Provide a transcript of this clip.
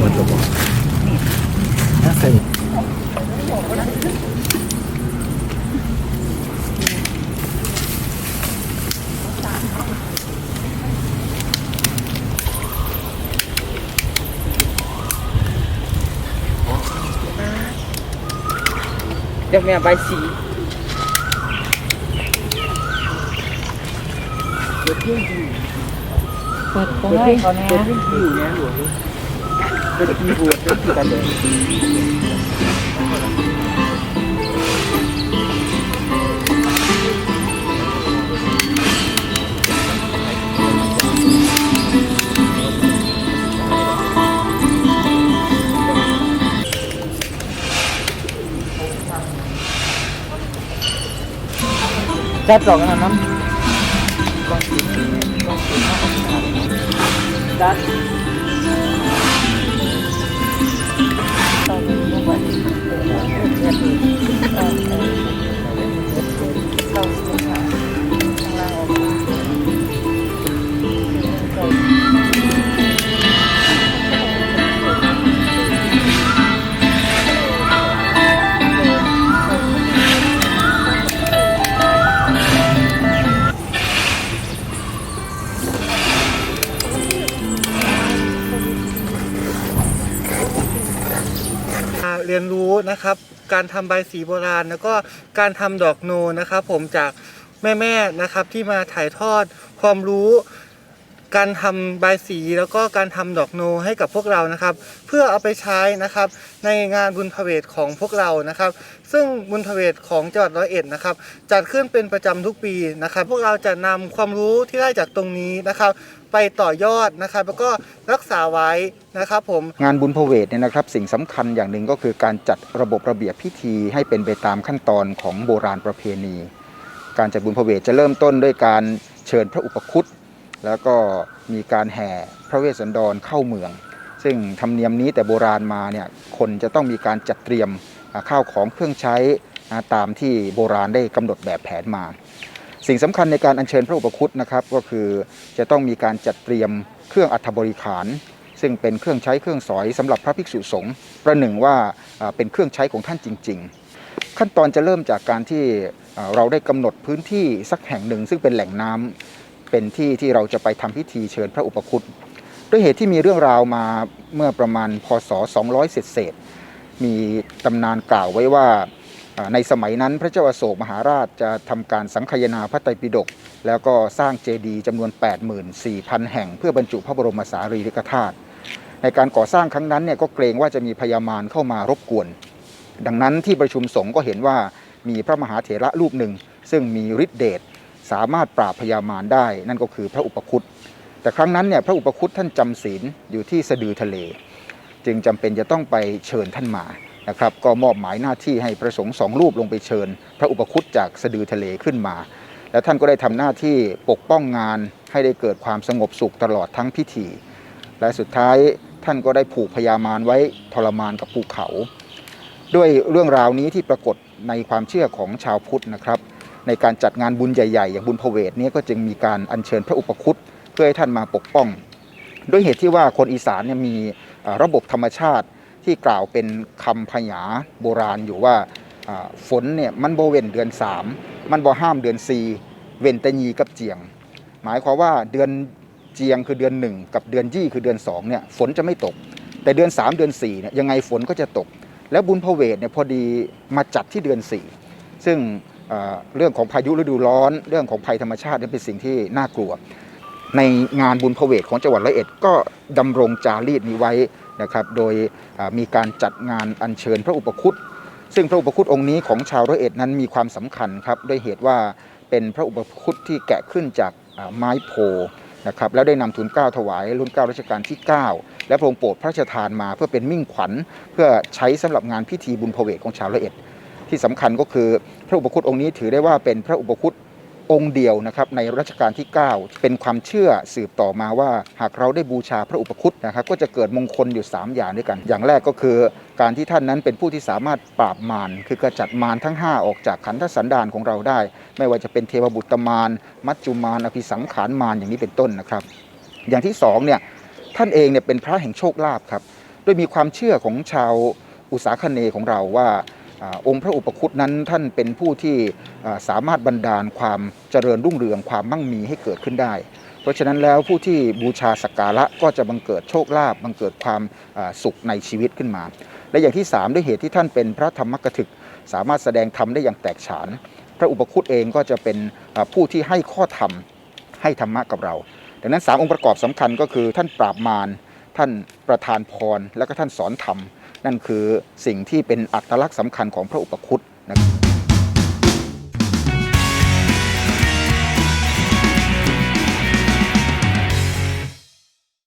มันจะบอกน่าใส่ เดี๋ยวแม่ใบสีเปิดโค้เปิดงเพลงเขาแน่เปิดเพลงที่อยู่เนี่ยหลวงเป็นคีย์บอร์ดเป็นคีย์ การเดินแซ่บหรอกนะน้ดัดม เรียนรู้นะครับ การทำใบสีโบราณ แล้วก็การทำดอกโนนะครับ ผมจากแม่ๆนะครับที่มาถ่ายทอดความรู้การทำใบสีแล้วก็การทำดอกโนให้กับพวกเรานะครับ เพื่อเอาไปใช้นะครับ ในงานบุญพเวทของพวกเรานะครับ ซึ่งบุญพเวทของจังหวัดร้อยเอ็ดนะครับ จัดขึ้นเป็นประจำทุกปีนะครับ พวกเราจะนำความรู้ที่ได้จากตรงนี้นะครับ ไปต่อยอดนะครับ แล้วก็รักษาไว้นะครับผม งานบุญพเวทเนี่ยนะครับ สิ่งสำคัญอย่างหนึ่งก็คือการจัดระบบระเบียบพิธีให้เป็นไปตามขั้นตอนของโบราณประเพณี การจัดบุญพเวทจะเริ่มต้นด้วยการเชิญพระอุปคุตแล้วก็มีการแห่พระเวสสันดรเข้าเมือง ซึ่งธรรมเนียมนี้แต่โบราณมาเนี่ยคนจะต้องมีการจัดเตรียมข้าวของเครื่องใช้ตามที่โบราณได้กำหนดแบบแผนมา สิ่งสำคัญในการอัญเชิญพระอุปคุตนะครับก็คือจะต้องมีการจัดเตรียมเครื่องอัฐบริขาร ซึ่งเป็นเครื่องใช้เครื่องสอยสำหรับพระภิกษุสงฆ์ประหนึ่งว่าเป็นเครื่องใช้ของท่านจริง ๆ ขั้นตอนจะเริ่มจากการที่เราได้กำหนดพื้นที่สักแห่งหนึ่ง ซึ่งเป็นแหล่งน้ำเป็นที่ที่เราจะไปทำพิธีเชิญพระอุปคุตด้วยเหตุที่มีเรื่องราวมาเมื่อประมาณพศ 200 เศษเศษๆมีตำนานกล่าวไว้ว่า ในสมัยนั้นพระเจ้าอโศกมหาราชจะทำการสังคายนาพระไตรปิฎกแล้วก็สร้างเจดีย์จำนวน 84,000 แห่ง เพื่อบรรจุพระบรมสารีริกธาตุในการก่อสร้างครั้งนั้นเนี่ยก็เกรงว่าจะมีพญามารเข้ามารบกวน ดังนั้นที่ประชุมสงฆ์ก็เห็นว่ามีพระมหาเถระรูปหนึ่ง ซึ่งมีฤทธิเดชสามารถปราบพญามารได้ นั่นก็คือพระอุปคุตแต่ครั้งนั้นเนี่ยพระอุปคุตท่านจำศีลอยู่ที่สะดือทะเล จึงจำเป็นจะต้องไปเชิญท่านมา นะครับก็มอบหมายหน้าที่ให้พระสงฆ์สองรูปลงไปเชิญ พระอุปคุตจากสะดือทะเลขึ้นมา แล้วท่านก็ได้ทำหน้าที่ปกป้องงานให้ได้เกิดความสงบสุขตลอดทั้งพิธี และสุดท้ายท่านก็ได้ผูกพญามารไว้ทรมานกับภูเขา ด้วยเรื่องราวนี้ที่ปรากฏในความเชื่อของชาวพุทธนะครับ ในการจัดงานบุญใหญ่ๆ อย่างบุญพเวทนี้ก็จึงมีการอัญเชิญพระอุปคุตเพื่อให้ท่านมาปกป้อง ด้วยเหตุที่ว่าคนอีสานเนี่ยมีระบบธรรมชาติ ที่กล่าวเป็นคำพยาโบราณอยู่ว่าฝนเนี่ยมันโบเว้นเดือน 3 มันบ่ห้ามเดือน4เว้นแต่ยีกับเจียง หมายความว่าเดือนเจียงคือเดือน 1 กับเดือนยี่คือเดือน2เนี่ยฝนจะไม่ตก แต่เดือน 3 เดือน4เนี่ยยังไงฝนก็จะตก แล้วบุญพเวทเนี่ยพอดีมาจัดที่เดือน 4 ซึ่งเรื่องของพายุฤดูร้อน เรื่องของภัยธรรมชาตินี่เป็นสิ่งที่น่ากลัว ในงานบุญพเวทของจังหวัดร้อยเอ็ดก็ดำรงจารีตนี้ไว้นะครับ โดยมีการจัดงานอัญเชิญพระอุปคุตซึ่งพระอุปคุตองค์นี้ของชาวร้อยเอ็ดนั้นมีความสำคัญครับด้วยเหตุว่าเป็นพระอุปคุตที่แกะขึ้นจากไม้โพนะครับแล้วได้นำทุนเก้าถวายรุ่นเก้ารัชกาลที่ 9 และพระองค์โปรดพระราชทานมาเพื่อเป็นมิ่งขวัญ เพื่อใช้สำหรับงานพิธีบุญพเวทของชาวละเอ็ด ที่สำคัญก็คือพระอุปคุตองค์นี้ถือได้ว่าเป็นพระอุปคุต องค์เดียวนะครับในรัชกาลที่ 9 เป็นความเชื่อสืบต่อมาว่า หากเราได้บูชาพระอุปคุตนะครับก็จะเกิดมงคลอยู่ 3 อย่างด้วยกัน อย่างแรกก็คือ การที่ท่านนั้นเป็นผู้ที่สามารถปราบมารคือกระจัดมารทั้ง 5 ออกจากขันธสันดานของเราได้ ไม่ว่าจะเป็นเทวบุตรมารมัจจุมารอภิสังขารมารอย่างนี้เป็นต้นนะครับ อย่างที่สองเนี่ยท่านเองเนี่ยเป็นพระแห่งโชคลาภครับโดยมีความเชื่อของชาวอุษาคเนของเราว่า องค์พระอุปคุตนั้นท่านเป็นผู้ที่สามารถบันดาลความเจริญรุ่งเรืองความมั่งมีให้เกิดขึ้นได้ เพราะฉะนั้นแล้วผู้ที่บูชาสักการะก็จะบังเกิดโชคลาภบังเกิดความสุขในชีวิตขึ้นมา และอย่างที่สามด้วยเหตุที่ท่านเป็นพระธรรมกถึก สามารถแสดงธรรมได้อย่างแตกฉาน พระอุปคุตเองก็จะเป็นผู้ที่ให้ข้อธรรมให้ธรรมะกับเรา ดังนั้นสามองค์ประกอบสำคัญก็คือท่านปราบมารท่านประทานพรและก็ท่านสอนธรรม นั่นคือสิ่งที่เป็นอัตลักษณ์สำคัญของพระอุปคุตนะครับ